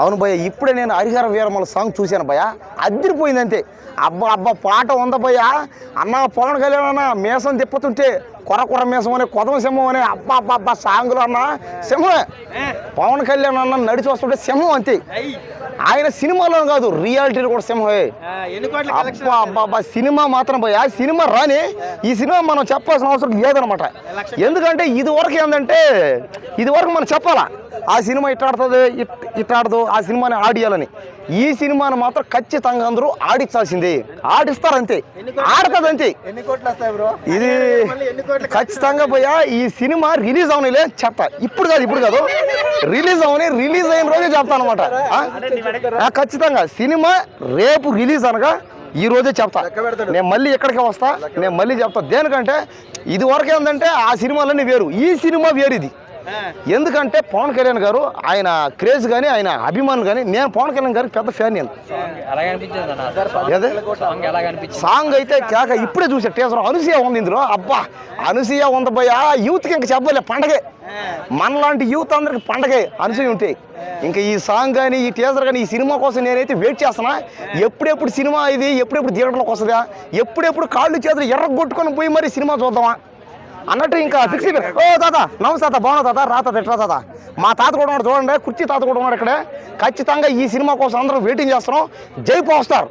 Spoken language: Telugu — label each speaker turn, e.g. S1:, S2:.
S1: అవును భయ్య ఇప్పుడే నేను హరిహర వీరమల సాంగ్ చూశాను భయ్య. అదిరిపోయింది అంతే. అబ్బా అబ్బా పాట ఉందా భయ్య? అన్న పవన్ కళ్యాణ్ అన్న మేసం తిప్పుతుంటే కొర కొర మేసం అనే కొదమ సింహం అనే అబ్బా అబ్బా అబ్బా సాంగ్లు అన్న సింహమే. పవన్ కళ్యాణ్ అన్న నడిచి వస్తుంటే సింహం అంతే. ఆయన సినిమాలో కాదు రియాలిటీలో కూడా సింహమే. అబ్బా అబ్బా అబ్బా సినిమా మాత్రం భయ్య సినిమా రాని ఈ సినిమా మనం చెప్పాల్సిన అవసరం లేదనమాట. ఎందుకంటే ఇది వరకు ఏంటంటే ఇది వరకు మనం చెప్పాలా ఆ సినిమా ఇట్లా ఆడుతుంది ఇట్- ఇట్లా ఆడదు ఆ సినిమాని ఆడియాలని. ఈ సినిమాని మాత్రం ఖచ్చితంగా అందరూ ఆడించాల్సిందే ఆడిస్తారు అంతే ఆడుతుంది అంతే. ఇది ఖచ్చితంగా పోయా ఈ సినిమా రిలీజ్ అవనిలే చెప్తా. ఇప్పుడు కాదు ఇప్పుడు కాదు. రిలీజ్ అవని రిలీజ్ అయిన రోజే చెప్తా అనమాట ఖచ్చితంగా. సినిమా రేపు రిలీజ్ అనగా ఈ రోజే చెప్తా. నేను మళ్ళీ ఎక్కడికి వస్తా? నేను మళ్ళీ చెప్తా. దేనికంటే ఇది వరకు ఏంటంటే ఆ సినిమాలన్నీ వేరు. ఈ సినిమా వేరు ఇది ఎందుకంటే పవన్ కళ్యాణ్ గారు ఆయన క్రేజ్ కానీ ఆయన అభిమానులు కానీ నేను పవన్ కళ్యాణ్ గారికి పెద్ద ఫ్యాన్ నేను. సాంగ్ అయితే కేక ఇప్పుడే చూసా టీజర్ అనసూయ ఉంది ఇందులో. అబ్బా అనసూయ ఉంది పోయా యూత్కి ఇంకా చెప్పలే పండగే. మనలాంటి యూత్ అందరికి పండగే అనసూయ ఉంటే. ఇంకా ఈ సాంగ్ కానీ ఈ టీజర్ కానీ ఈ సినిమా కోసం నేనైతే వెయిట్ చేస్తున్నా. ఎప్పుడెప్పుడు సినిమా ఇది ఎప్పుడెప్పుడు థియేటర్లోకి వస్తుందా ఎప్పుడెప్పుడు కాళ్ళు చేతులు ఎర్రగొట్టుకొని పోయి మరి సినిమా చూద్దామా? అన్నట్టు ఇంకా ఫిక్స్ అయిపోయారు ఓ తాత నమస్తే తాత బాగున్నా తాత రా తాత ఎట్లా తాత. మా తాత కూడా ఉన్నాడు చూడండి కుర్చీ తాత కూడా ఉన్నాడు ఇక్కడే. ఖచ్చితంగా ఈ సినిమా కోసం అందరం వెయిటింగ్ చేస్తున్నాం. జై పవర్ స్టార్